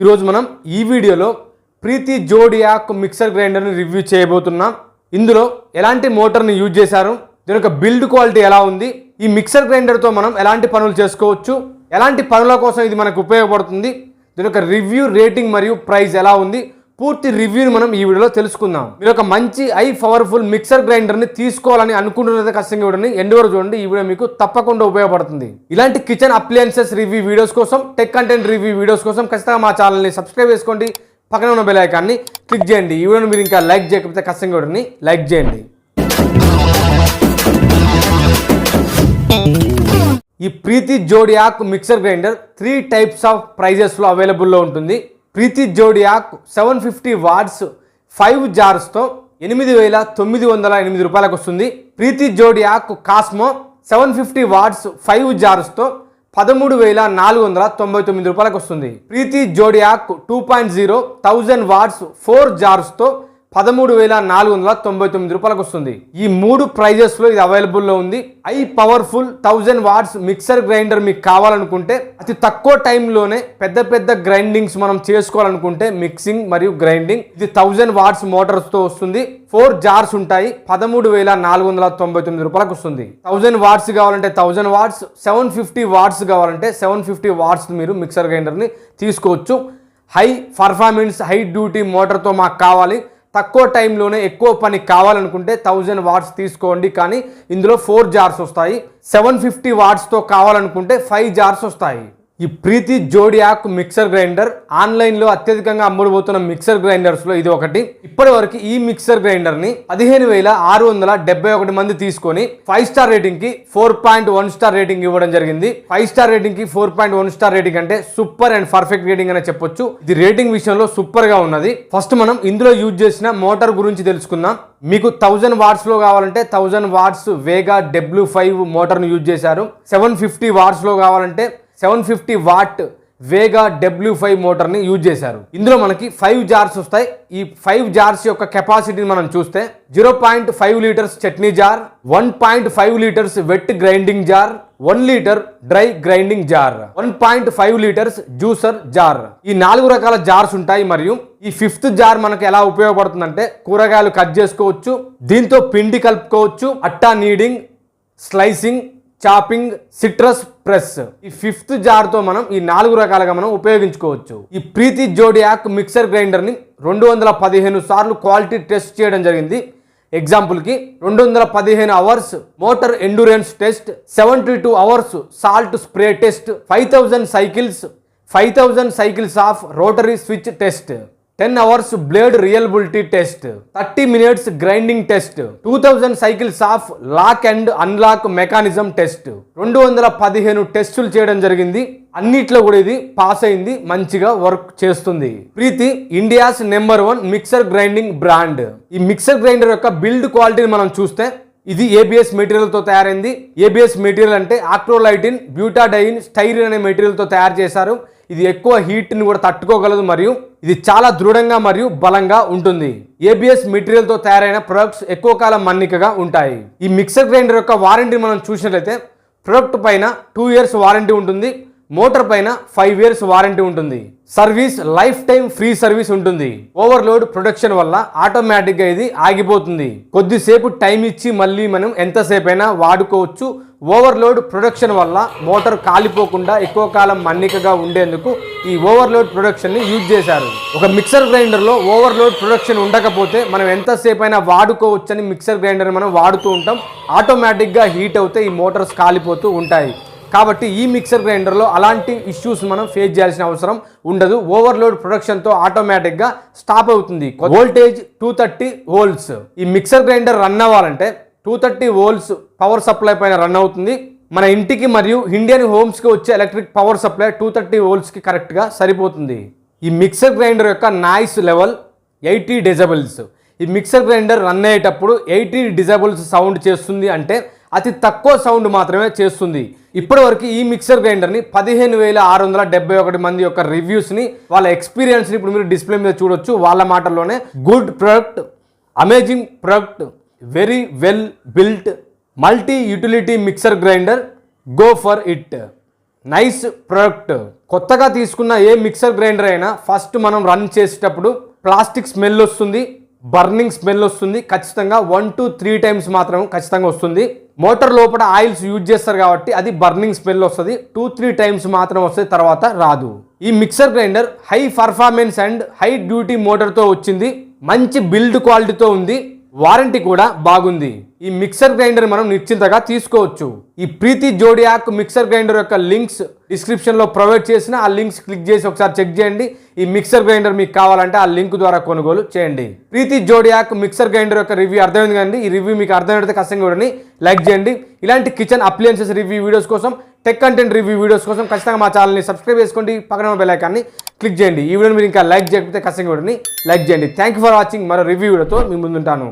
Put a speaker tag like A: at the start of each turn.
A: ఈరోజు మనం ఈ వీడియోలో ప్రీతి జోడియాక్ మిక్సర్ గ్రైండర్ని రివ్యూ చేయబోతున్నాం. ఇందులో ఎలాంటి మోటార్ని యూజ్ చేశారు దీని యొక్క బిల్డ్ క్వాలిటీ ఎలా ఉంది ఈ మిక్సర్ గ్రైండర్తో మనం ఎలాంటి పనులు చేసుకోవచ్చు ఎలాంటి పనుల కోసం ఇది మనకు ఉపయోగపడుతుంది దీని యొక్క రివ్యూ రేటింగ్ మరియు ప్రైస్ ఎలా ఉంది పూర్తి రివ్యూని మనం ఈ వీడియోలో తెలుసుకుందాం. మీరు ఒక మంచి ఐ పవర్ఫుల్ మిక్సర్ గ్రైండర్ని తీసుకోవాలని అనుకుంటున్నది ఖచ్చితంగా వీడియోని ఎండ్ వరకు చూడండి. ఈ వీడియో మీకు తప్పకుండా ఉపయోగపడుతుంది. ఇలాంటి కిచెన్ అప్లయన్సెస్ రివ్యూ వీడియోస్ కోసం టెక్ కంటెంట్ రివ్యూ వీడియోస్ కోసం ఖచ్చితంగా మా ఛానల్ని సబ్స్క్రైబ్ చేసుకోండి. పక్కన ఉన్న బెల్ ఐకాన్ని క్లిక్ చేయండి. ఈ వీడియోని మీరు ఇంకా లైక్ చేయకపోతే ఖచ్చితంగా వీడియోని లైక్ చేయండి. ఈ Preethi zodiac mixer grinder three types of ప్రైజెస్లో అవైలబుల్లో ఉంటుంది. Preethi zodiac seven fifty watts five జార్స్తో ఎనిమిది వేల తొమ్మిది వందల ఎనిమిది రూపాయలకు వస్తుంది. Preethi zodiac cosmo seven fifty watts five జార్స్తో పదమూడు వేల నాలుగు వందల తొంభై తొమ్మిది రూపాయలకు వస్తుంది. Preethi zodiac two point zero thousand watts four జార్స్తో పదమూడు వేల నాలుగు వందల తొంభై తొమ్మిది రూపాయలకు వస్తుంది. ఈ మూడు ప్రైజెస్లో ఇది అవైలబుల్లో ఉంది. I powerful thousand watts mixer grinder మీకు కావాలనుకుంటే అతి తక్కువ టైంలోనే పెద్ద పెద్ద గ్రైండింగ్స్ మనం చేసుకోవాలనుకుంటే మిక్సింగ్ మరియు గ్రైండింగ్. ఇది థౌజండ్ వాట్స్ మోటార్స్తో వస్తుంది. ఫోర్ జార్స్ ఉంటాయి. పదమూడు వేల నాలుగు వందల తొంభై తొమ్మిది రూపాయలకు వస్తుంది. థౌజండ్ వాట్స్ కావాలంటే thousand watts seven fifty watts కావాలంటే సెవెన్ ఫిఫ్టీ వాట్స్ మీరు మిక్సర్ గ్రైండర్ని తీసుకోవచ్చు. హై పర్ఫార్మెన్స్ హై డ్యూటీ మోటార్తో మాకు కావాలి. తక్కువ టైంలోనే ఎక్కువ పని కావాలనుకుంటే థౌజండ్ వాట్స్ తీసుకోండి. కానీ ఇందులో ఫోర్ జార్స్ వస్తాయి. సెవెన్ ఫిఫ్టీ వాట్స్తో కావాలనుకుంటే ఫైవ్ జార్స్ వస్తాయి. ఈ ప్రీతి జోడియాక్ మిక్సర్ గ్రైండర్ ఆన్లైన్లో అత్యధికంగా అమ్ముడుపోతున్న మిక్సర్ గ్రైండర్స్లో ఇది ఒకటి. ఇప్పటి వరకు ఈ మిక్సర్ గ్రైండర్ని పదిహేను వేల ఆరు వందల డెబ్బై ఒకటి మంది తీసుకొని five star రేటింగ్కి four point one star rating ఇవ్వడం జరిగింది. Five star రేటింగ్కి four point one star rating అంటే సూపర్ అండ్ పర్ఫెక్ట్ రేటింగ్ అనే చెప్పొచ్చు. ఇది రేటింగ్ విషయంలో సూపర్గా ఉన్నది. ఫస్ట్ మనం ఇందులో యూజ్ చేసిన మోటార్ గురించి తెలుసుకుందాం. మీకు థౌజండ్ వాట్స్లో కావాలంటే thousand watts vega W five మోటార్ను use చేశారు. సెవెన్ ఫిఫ్టీ వాట్స్లో కావాలంటే seven fifty watt vega W five మోటార్ని use చేశారు. ఇందులో మనకి ఫైవ్ జార్స్ వస్తాయి. ఈ ఫైవ్ జార్స్ యొక్క కెపాసిటీని మనం చూస్తే zero point five litres chutney jar one point five litres wet grinding jar one litre dry grinding jar one point five litres juicer jar. ఈ నాలుగు రకాల జార్స్ ఉంటాయి మరియు ఈ ఫిఫ్త్ జార్ మనకు ఎలా ఉపయోగపడుతుందంటే కూరగాయలు కట్ చేసుకోవచ్చు దీంతో పిండి కలుపుకోవచ్చు atta kneading slicing chopping citrus press. ఈ ఫిఫ్త్ జార్తో మనం ఈ నాలుగు రకాలుగా మనం ఉపయోగించుకోవచ్చు. ఈ ప్రీతి జోడియాక్ మిక్సర్ గ్రైండర్ని రెండు వందల పదిహేను సార్లు క్వాలిటీ టెస్ట్ చేయడం జరిగింది. ఎగ్జాంపుల్కి రెండు వందల పదిహేను hours motor endurance test seventy two hours salt spray test five thousand cycles five thousand cycles of rotary switch test. Ten hours blade reliability test thirty minutes grinding test two thousand cycles of lock and unlock mechanism test. రెండు వందల పదిహేను టెస్టులు చేయడం జరిగింది. అన్నిట్లో కూడా ఇది pass అయింది మంచిగా వర్క్ చేస్తుంది. Preethi India's number one mixer grinding brand. ఈ మిక్సర్ గ్రైండర్ యొక్క బిల్డ్ క్వాలిటీని మనం చూస్తే ఇది ఏబిఎస్ మెటీరియల్తో తయారైంది. ఏబిఎస్ మెటీరియల్ అంటే ఆక్ట్రోలైటిన్ బ్యూటాడైన్ స్టైరిన్ అనే మెటీరియల్తో తయారు చేశారు. ఇది ఎక్కువ హీట్ని కూడా తట్టుకోగలదు మరియు ఇది చాలా దృఢంగా మరియు బలంగా ఉంటుంది. ఏబిఎస్ మెటీరియల్తో తయారైన ప్రొడక్ట్స్ ఎక్కువ కాలం మన్నికగా ఉంటాయి. ఈ మిక్సర్ గ్రైండర్ యొక్క వారంటీ మనం చూసినట్లయితే ప్రొడక్ట్ పైన టూ ఇయర్స్ వారంటీ ఉంటుంది. మోటార్ పైన ఫైవ్ ఇయర్స్ వారంటీ ఉంటుంది. Service life time free service ఉంటుంది. ఓవర్లోడ్ ప్రొడక్షన్ వల్ల ఆటోమేటిక్గా ఇది ఆగిపోతుంది. కొద్దిసేపు టైం ఇచ్చి మళ్ళీ మనం ఎంతసేపు అయినా వాడుకోవచ్చు. ఓవర్లోడ్ ప్రొడక్షన్ వల్ల మోటార్ కాలిపోకుండా ఎక్కువ కాలం మన్నికగా ఉండేందుకు ఈ ఓవర్లోడ్ ప్రొడక్షన్ని యూజ్ చేశారు. ఒక మిక్సర్ గ్రైండర్లో ఓవర్లోడ్ ప్రొడక్షన్ ఉండకపోతే మనం ఎంతసేపు అయినా వాడుకోవచ్చని మిక్సర్ గ్రైండర్ మనం వాడుతూ ఉంటాం. ఆటోమేటిక్గా హీట్ అవుతే ఈ మోటార్స్ కాలిపోతూ ఉంటాయి. కాబట్టి ఈ మిక్సర్ గ్రైండర్లో అలాంటి ఇష్యూస్ మనం ఫేస్ చేయాల్సిన అవసరం ఉండదు. ఓవర్లోడ్ ప్రొడక్షన్తో ఆటోమేటిక్గా స్టాప్ అవుతుంది. వోల్టేజ్ టూ థర్టీ వోల్ట్స్ ఈ మిక్సర్ గ్రైండర్ రన్ అవ్వాలంటే two thirty volts power supply పైన రన్ అవుతుంది. మన ఇంటికి మరియు ఇండియన్ హోమ్స్కి వచ్చే electric power supply two thirty వోల్ట్స్కి కరెక్ట్గా సరిపోతుంది. ఈ మిక్సర్ గ్రైండర్ యొక్క నాయిస్ లెవెల్ ఎయిటీ డెజబుల్స్ ఈ మిక్సర్ గ్రైండర్ రన్ అయ్యేటప్పుడు ఎయిటీ డిజబుల్స్ సౌండ్ చేస్తుంది అంటే అతి తక్కువ సౌండ్ మాత్రమే చేస్తుంది. ఇప్పటివరకు ఈ మిక్సర్ గ్రైండర్ని పదిహేను వేల ఆరు వందల డెబ్బై ఒకటి మంది యొక్క రివ్యూస్ని వాళ్ళ ఎక్స్పీరియన్స్ని ఇప్పుడు మీరు డిస్ప్లే మీద చూడొచ్చు. వాళ్ళ మాటల్లోనే good product amazing product very well built multi utility mixer grinder go for it nice product. కొత్తగా తీసుకున్న ఏ మిక్సర్ గ్రైండర్ అయినా ఫస్ట్ మనం రన్ చేసేటప్పుడు ప్లాస్టిక్ స్మెల్ వస్తుంది బర్నింగ్ స్మెల్ వస్తుంది ఖచ్చితంగా వన్ టు త్రీ టైమ్స్ మాత్రం ఖచ్చితంగా వస్తుంది. మోటార్ లోపల ఆయిల్స్ యూజ్ చేస్తారు కాబట్టి అది బర్నింగ్ స్మెల్ వస్తుంది. టూ త్రీ టైమ్స్ మాత్రం వస్తుంది తర్వాత రాదు. ఈ mixer grinder high performance and high duty మోటార్తో వచ్చింది. మంచి బిల్డ్ క్వాలిటీతో ఉంది. వారంటీ కూడా బాగుంది. ఈ మిక్సర్ గ్రైండర్ మనం నిశ్చింతగా తీసుకోవచ్చు. ఈ ప్రీతి జోడియాక్ మిక్సర్ గ్రైండర్ యొక్క లింక్స్ డిస్క్రిప్షన్లో ప్రొవైడ్ చేసిన ఆ లింక్స్ క్లిక్ చేసి ఒకసారి చెక్ చేయండి. ఈ మిక్సర్ గ్రైండర్ మీకు కావాలంటే ఆ లింక్ ద్వారా కొనుగోలు చేయండి. ప్రీతి జోడియాక్ మిక్సర్ గ్రైండర్ యొక్క రివ్యూ అర్థమైంది కానీ ఈ రివ్యూ మీకు అర్థమైతే కష్టంగా కూడా లైక్ చేయండి. ఇలాంటి కిచెన్ అప్లయన్సెస్ రివ్యూ వీడియోస్ కోసం టెక్ కంటెంట్ రివ్యూ వీడియోస్ కోసం ఖచ్చితంగా మా ఛానల్ని సబ్స్క్రైబ్ చేసుకోండి. పక్కన బెల్ ఐకాన్ని క్లిక్ చేయండి. ఈ వీడియోని మీరు ఇంకా లైక్ చేయకపోతే ఖచ్చితంగా వీడియోని లైక్ చేయండి. థ్యాంక్ యూ ఫర్ వాచింగ్ మరో రివ్యూ వీడియోతో మీ ముందుంటాను.